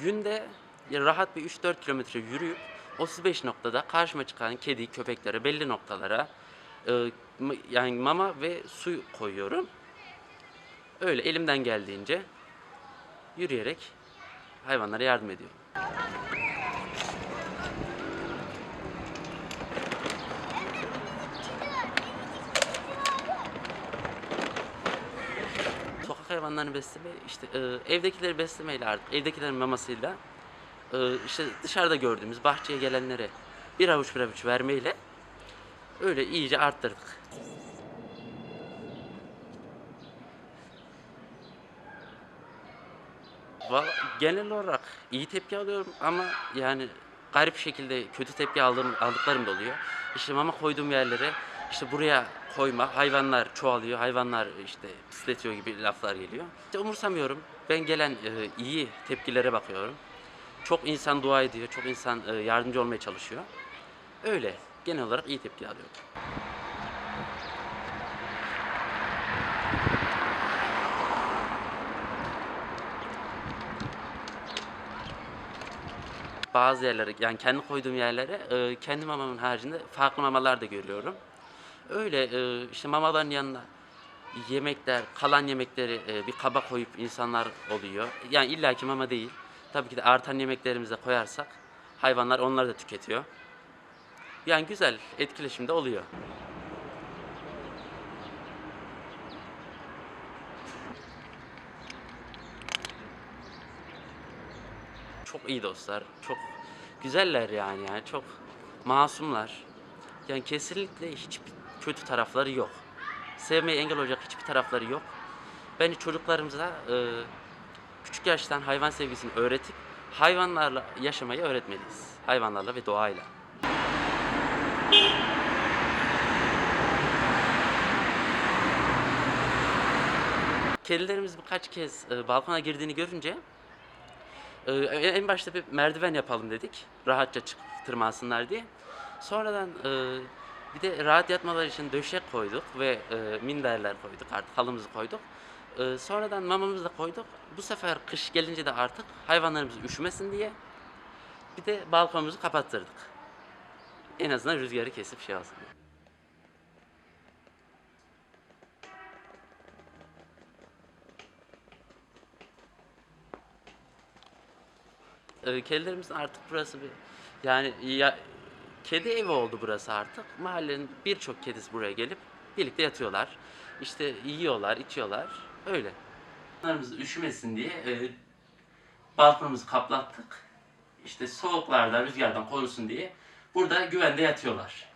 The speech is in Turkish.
günde rahat bir 3-4 kilometre yürüyüp 35 noktada karşıma çıkan kedi, köpeklere belli noktalara e, yani mama ve su koyuyorum. Öyle elimden geldiğince yürüyerek hayvanlara yardım ediyorum. Hayvanlarını besleme, işte e, evdekileri beslemeyle artık, evdekilerin mamasıyla e, işte dışarıda gördüğümüz bahçeye gelenlere bir avuç bir avuç vermeyle öyle iyice arttırdık. Genel olarak iyi tepki alıyorum ama yani garip şekilde kötü tepki aldığım, aldıklarım da oluyor. İşte mama koyduğum yerlere işte buraya koyma, hayvanlar çoğalıyor, hayvanlar işte pisletiyor gibi laflar geliyor. İşte umursamıyorum. Ben gelen e, iyi tepkilere bakıyorum. Çok insan dua ediyor, çok insan e, yardımcı olmaya çalışıyor. Öyle. Genel olarak iyi tepki alıyorum. bazı yerlere yani kendi koyduğum yerlere e, kendi mamamın haricinde farklı mamalar da görüyorum. Öyle e, işte mamaların yanına yemekler, kalan yemekleri e, bir kaba koyup insanlar oluyor. Yani illaki mama değil. Tabii ki de artan yemeklerimizi de koyarsak hayvanlar onları da tüketiyor. Yani güzel etkileşim de oluyor. Çok iyi dostlar. Çok güzeller yani. yani çok masumlar. Yani kesinlikle hiçbir kötü tarafları yok. Sevmeye engel olacak hiçbir tarafları yok. Bence çocuklarımıza e, küçük yaştan hayvan sevgisini öğretip hayvanlarla yaşamayı öğretmeliyiz. Hayvanlarla ve doğayla. Kedilerimiz birkaç kez e, balkona girdiğini görünce ee, en başta bir merdiven yapalım dedik. Rahatça çıkıp tırmansınlar diye. Sonradan e, bir de rahat yatmaları için döşek koyduk ve e, minderler koyduk artık halımızı koyduk. E, sonradan mamamızı da koyduk. Bu sefer kış gelince de artık hayvanlarımız üşümesin diye bir de balkonumuzu kapattırdık. En azından rüzgarı kesip şey olsun diye. e, artık burası bir yani ya, kedi evi oldu burası artık. Mahallenin birçok kedisi buraya gelip birlikte yatıyorlar. İşte yiyorlar, içiyorlar. Öyle. Onlarımız üşümesin diye e, balkonumuzu kaplattık. İşte soğuklardan, rüzgardan korusun diye burada güvende yatıyorlar.